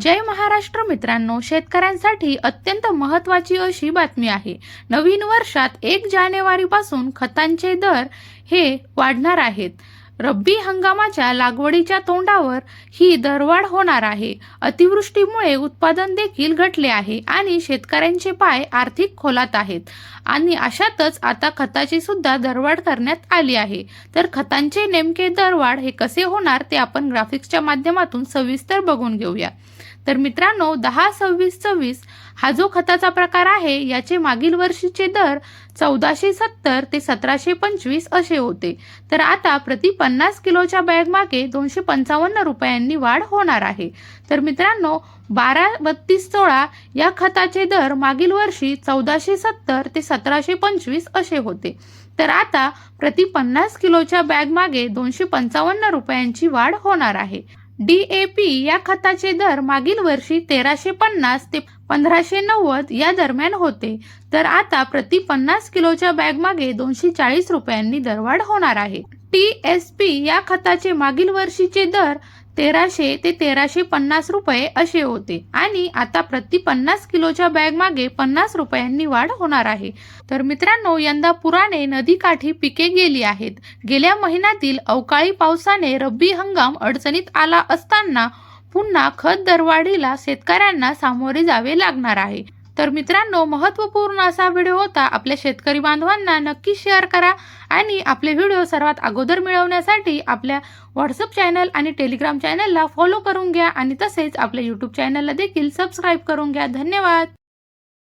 जय महाराष्ट्र मित्रांनो शेतकऱ्यांसाठी अत्यंत महत्त्वाची अशी बातमी आहे. नवीन वर्षात एक जानेवारीपासून खतांचे दर हे वाढणार आहेत. रब्बी हंगामाच्या लागवडीच्या तोंडावर ही दरवाढ होणार आहे. अतिवृष्टीमुळे उत्पादन देखील घटले आहे आणि शेतकऱ्यांचे पाय आर्थिक खोलात आहेत. आणि अशातच आता खताची सुद्धा दरवाढ करण्यात आली आहे. तर खतांचे नेमके दरवाढ हे कसे होणार ते आपण ग्राफिक्सच्या माध्यमातून सविस्तर बघून घेऊया. तर मित्रांनो दहा सव्वीस सव्वीस हा जो खताचा प्रकार आहे याचे मागील वर्षीचे दर चौदाशे सत्तर ते सतराशे पंचवीस असे होते. तर आता प्रति पन्नास किलोच्या बॅग मागे दोनशे पंचावन्न रुपयांनी वाढ होणार आहे. तर मित्रांनो बारा बत्तीस सोळा या खताचे दर मागील वर्षी चौदाशे सत्तर ते सतराशे पंचवीस असे होते. तर आता प्रति पन्नास किलोच्या बॅग मागे दोनशे पंचावन्न रुपयांची वाढ होणार आहे. डी ए पी या खताचे दर मागील वर्षी तेराशे पन्नास ते पंधराशे नव्वद या दरम्यान होते. तर आता प्रति पन्नास किलोच्या बॅग मागे दोनशे चाळीस रुपयांनी दरवाढ होणार आहे. टी एस पी या खताचे मागील वर्षीचे दर तेराशे ते तेराशे पन्नास रुपये असे होते. आणि आता प्रति पन्नास किलोच्या बॅग मागे पन्नास रुपयांनी वाढ होणार आहे. तर मित्रांनो यंदा पुराने नदीकाठी पिके गेली आहेत. गेल्या महिन्यातील अवकाळी पावसाने रब्बी हंगाम अडचणीत आला असताना पुन्हा खत दरवाढीला शेतकऱ्यांना सामोरे जावे लागणार आहे. तर मित्रांनो महत्त्वपूर्ण असा व्हिडिओ होता. आपल्या शेतकरी बांधवांना नक्की शेअर करा आणि आपले व्हिडिओ सर्वात अगोदर मिळवण्यासाठी आपल्या व्हॉट्सअप चॅनल आणि टेलिग्राम चॅनलला फॉलो करून घ्या आणि तसेच आपल्या यूट्यूब चॅनलला देखील सबस्क्राईब करून घ्या. धन्यवाद!